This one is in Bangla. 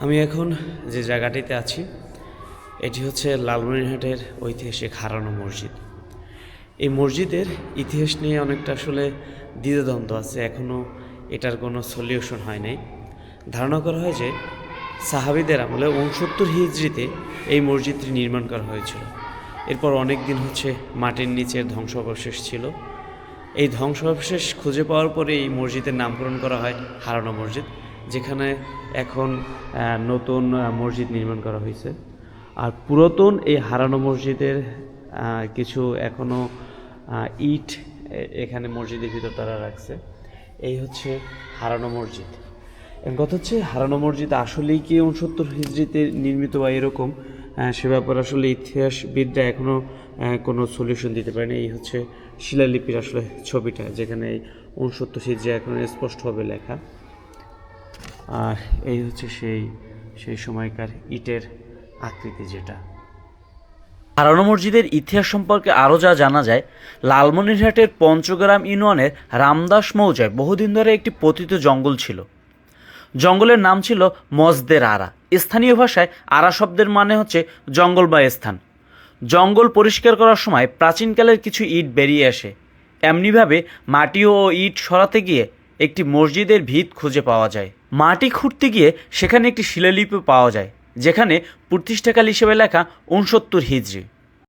আমি এখন যে জায়গাটিতে আছি, এটি হচ্ছে লালমনিরহাটের ঐতিহাসিক হারানো মসজিদ। এই মসজিদের ইতিহাস নিয়ে অনেকটা আসলে দ্বিধাদ্বন্দ্ব আছে এখনও এটার কোনো সলিউশন হয় নাই। ধারণা করা হয় যে সাহাবিদের আমলে উনসত্তর হিজড়িতে এই মসজিদটি নির্মাণ করা হয়েছিল। এরপর অনেক দিন হচ্ছে মাটির নিচের ধ্বংসাবশেষ ছিল। এই ধ্বংসাবশেষ খুঁজে পাওয়ার পরে এই মসজিদের নামকরণ করা হয় হারানো মসজিদ। যেখানে এখন নতুন মসজিদ নির্মাণ করা হয়েছে। আর পুরাতন এই হারানো মসজিদের কিছু এখনও ইট এখানে মসজিদের ভিতর তারা রাখছে। এই হচ্ছে হারানো মসজিদ। কথা হচ্ছে, হারানো মসজিদ আসলেই কি উনসত্তর হিজড়িতে নির্মিত বা এরকম? সে ব্যাপারে আসলে ইতিহাসবিদরা এখনও কোনো সলিউশন দিতে পারেনি। এই হচ্ছে শিলালিপির আসলে ছবিটা, যেখানে এই উনসত্তর হিজড়ি এখন স্পষ্টভাবে লেখা। আর এই হচ্ছে সেই সেই সময়কার ইটের আকৃতি যেটা। হারানো মসজিদের ইতিহাস সম্পর্কে আরও যা জানা যায়, লালমনিরহাটের পঞ্চগ্রাম ইউনিয়নের রামদাস মৌজায় বহুদিন ধরে একটি পতিত জঙ্গল ছিল। জঙ্গলের নাম ছিল মজদের আরা। স্থানীয় ভাষায় আরা শব্দের মানে হচ্ছে জঙ্গল বা স্থান। জঙ্গল পরিষ্কার করার সময় প্রাচীনকালের কিছু ইট বেরিয়ে আসে। এমনিভাবে মাটি ও ইট সরাতে গিয়ে একটি মসজিদের ভিত খুঁজে পাওয়া যায়। মাটি খুঁড়তে গিয়ে সেখানে একটি শিলালিপি পাওয়া যায় যেখানে প্রতিষ্ঠাকাল হিসেবে লেখা উনসত্তর হিজড়ি